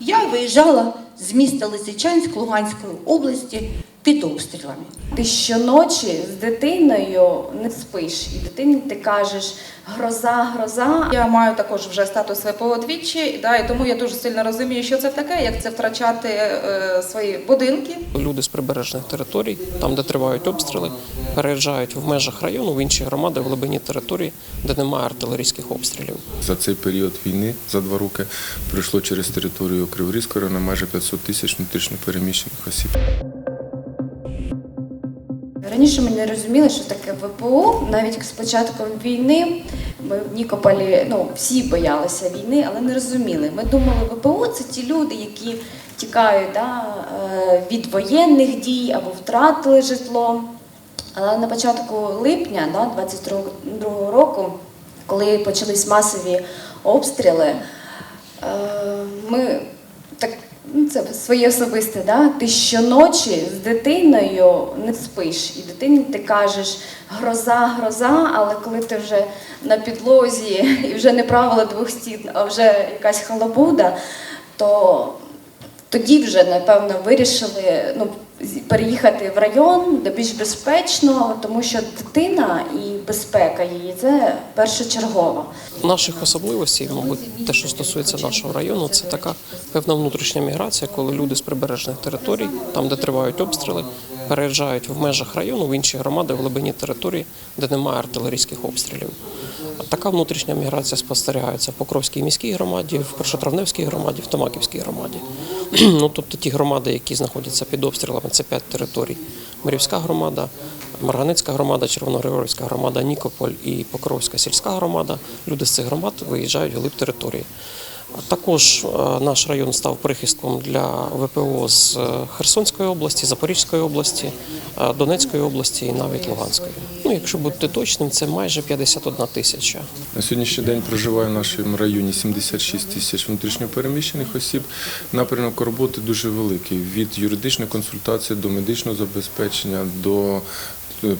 Я виїжджала з міста Лисичанськ Луганської області під обстрілами. Ти щоночі з дитиною не спиш, і дитині ти кажеш гроза, гроза. Я маю також вже статус ВПО двічі, да, і тому я дуже сильно розумію, що це таке, як це втрачати е, свої будинки. Люди з прибережних територій, там де тривають обстріли, переїжджають в межах району в інші громади в глибині території, де немає артилерійських обстрілів. За цей період війни за два роки пройшло через територію Криворізького району майже 500 тисяч внутрішньопереміщених осіб. Раніше ми не розуміли, що таке ВПО. Навіть з початком війни ми в ну, всі боялися війни, але не розуміли. Ми думали, ВПО це ті люди, які тікають да, е, від воєнних дій або втратили житло. Але на початку липня да, 22 року, коли почались масові обстріли, е, ми так. Це своє особисте, да? ти щоночі з дитиною не спиш, і дитині ти кажеш гроза, гроза, але коли ти вже на підлозі і вже не правила двох стін, а вже якась халабуда, то тоді вже напевно вирішили ну, переїхати в район, де більш безпечно, тому що дитина і безпека її це першочергова. Наших особливостей, мабуть, те, що стосується нашого району, це така певна внутрішня міграція, коли люди з прибережних територій, там де тривають обстріли, переїжджають в межах району в інші громади в глибині території, де немає артилерійських обстрілів. Така внутрішня міграція спостерігається в Покровській міській громаді, в Першотравневській громаді, в Томаківській громаді. ну, тобто ті громади, які знаходяться під обстрілами, це п'ять територій. Мирівська громада, Марганицька громада, Червоногригорівська громада, Нікополь і Покровська сільська громада. Люди з цих громад виїжджають в глиб території. Також е, наш район став прихистком для ВПО з е, Херсонської області, Запорізької області, Донецької області і навіть Луганської. Ну, якщо бути точним, це майже 51 тисяча. На сьогоднішній день проживає в нашому районі 76 тисяч внутрішньопереміщених осіб. Напрямок роботи дуже великий від юридичної консультації до медичного забезпечення, до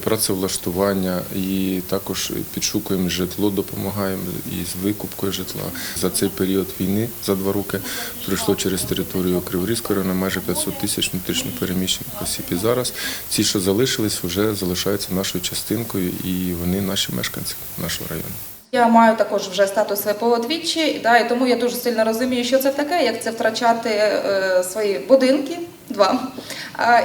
працевлаштування і також підшукуємо житло, допомагаємо із викупкою житла. За цей період війни за два роки пройшло через територію Криворізького району майже 500 тисяч внутрішньопереміщених осіб. І зараз ці, що залишились, вже залишаються нашою частинкою, і вони наші мешканці нашого району. Я маю також вже статус ВПО двічі, да, і тому я дуже сильно розумію, що це таке, як це втрачати е, свої будинки. Два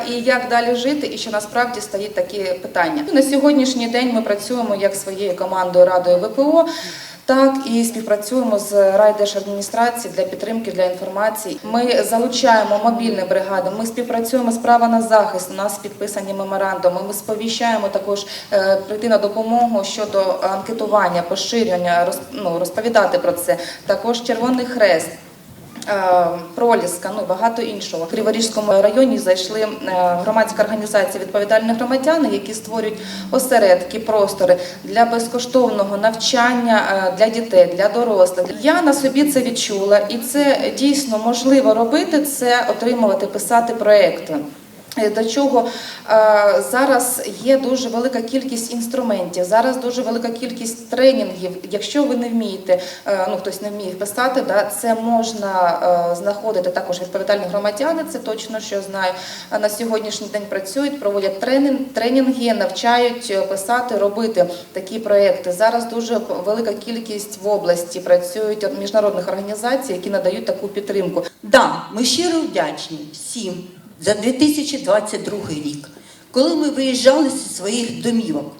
і як далі жити, і що насправді стоїть такі питання. На сьогоднішній день ми працюємо як своєю командою радою ВПО, так і співпрацюємо з райдержадміністрації для підтримки для інформації. Ми залучаємо мобільні бригади. Ми співпрацюємо з права на захист. У нас підписані меморандуми. Ми сповіщаємо також е, прийти на допомогу щодо анкетування, поширення, ну, розповідати про це. Також Червоний Хрест. Е, Проліска, ну багато іншого. В Криворізькому районі зайшли е, громадська організація відповідальних громадян, які створюють осередки, простори для безкоштовного навчання е, для дітей, для дорослих. Я на собі це відчула, і це дійсно можливо робити. Це отримувати, писати проекти. Е, До чого е, зараз є дуже велика кількість інструментів, зараз дуже велика кількість тренінгів. Якщо ви не вмієте, е, ну хтось не вміє писати, да, це можна знаходити також відповідальні громадяни. Це точно що знаю. На сьогоднішній день працюють, проводять тренінг, тренінги, навчають писати, робити такі проекти. Зараз дуже велика кількість в області працюють міжнародних організацій, які надають таку підтримку. Да, ми щиро вдячні всім за 2022 рік. Коли ми виїжджали зі своїх домівок,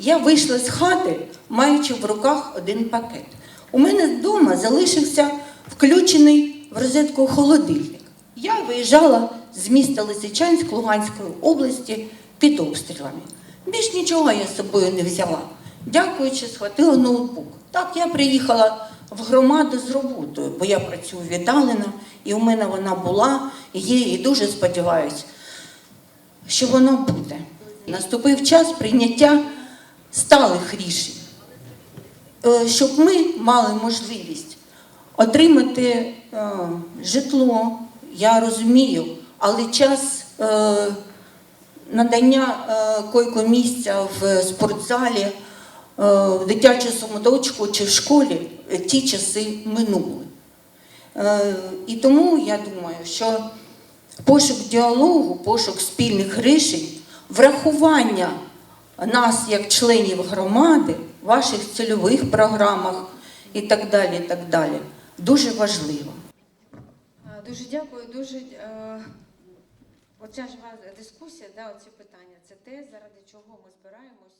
я вийшла з хати, маючи в руках один пакет. У мене вдома залишився включений в розетку холодильник. Я виїжджала з міста Лисичанськ Луганської області під обстрілами. Більш нічого я з собою не взяла. Дякуючи, схватила ноутбук. Так, я приїхала в громаду з роботою, бо я працюю віддалено, і у мене вона була, є, і дуже сподіваюся, що воно буде. Наступив час прийняття сталих рішень, Е, щоб ми мали можливість отримати е, житло, я розумію, але час е, надання е, койко-місця в спортзалі, в дитячому садочку чи в школі, ті часи минули. Е, І тому я думаю, що пошук діалогу, пошук спільних рішень, врахування нас як членів громади, ваших цільових програмах і так далі, і так далі, дуже важливо. Дуже дякую. Дуже е, оця жива дискусія, да, оці питання. Це те, заради чого ми збираємось